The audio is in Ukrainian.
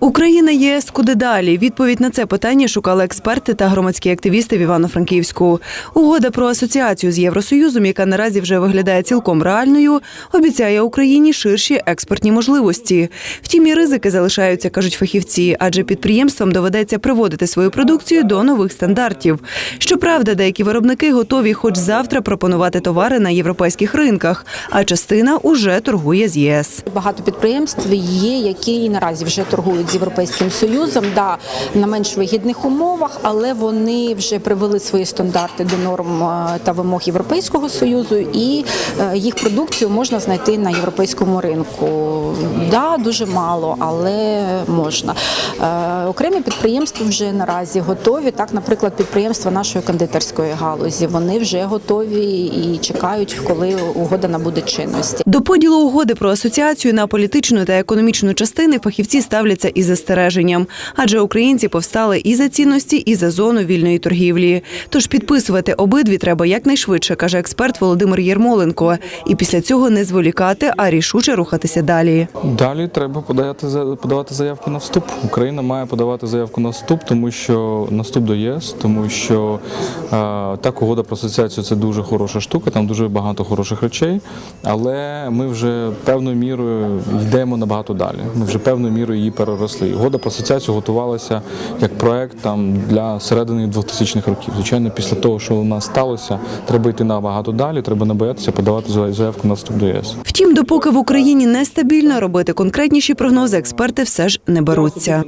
Україна ЄС куди далі? Відповідь на це питання шукали експерти та громадські активісти в Івано-Франківську. Угода про асоціацію з Євросоюзом, яка наразі вже виглядає цілком реальною, обіцяє Україні ширші експортні можливості. Втім, і ризики залишаються, кажуть фахівці, адже підприємствам доведеться приводити свою продукцію до нових стандартів. Щоправда, деякі виробники готові хоч завтра пропонувати товари на європейських ринках, а частина уже торгує з ЄС. Багато підприємств є, які і наразі вже торгують з європейським союзом, да на менш вигідних умовах, але вони вже привели свої стандарти до норм е, та вимог Європейського союзу, і е, їх продукцію можна знайти на європейському ринку. Да, дуже мало, але можна. Е, Окремі підприємства вже наразі готові. Так, наприклад, підприємства нашої кондитерської галузі вони вже готові і чекають, коли угода набуде чинності. До поділу угоди про асоціацію на політичну та економічну частини фахівці ставляться із застереженням, адже українці повстали і за цінності, і за зону вільної торгівлі. Тож підписувати обидві треба якнайшвидше, каже експерт Володимир Єрмоленко. І після цього не зволікати, а рішуче рухатися далі. Далі треба подавати за- подавати заявку на вступ. Україна має подавати заявку на вступ, тому що на вступ до ЄС, тому що е, так угода про асоціацію це дуже хороша штука, там дуже багато хороших речей. Але ми вже певною мірою йдемо набагато далі. Ми вже певною мірою її переросли. Угода про асоціацію готувалася як проект там для середини 2000-х років. Звичайно, після того, що у нас сталося, треба йти набагато далі. Треба не боятися подавати заявку на вступ до ЄС. Втім, допоки в Україні нестабільно робити конкретніші прогнози, експерти все ж не беруться.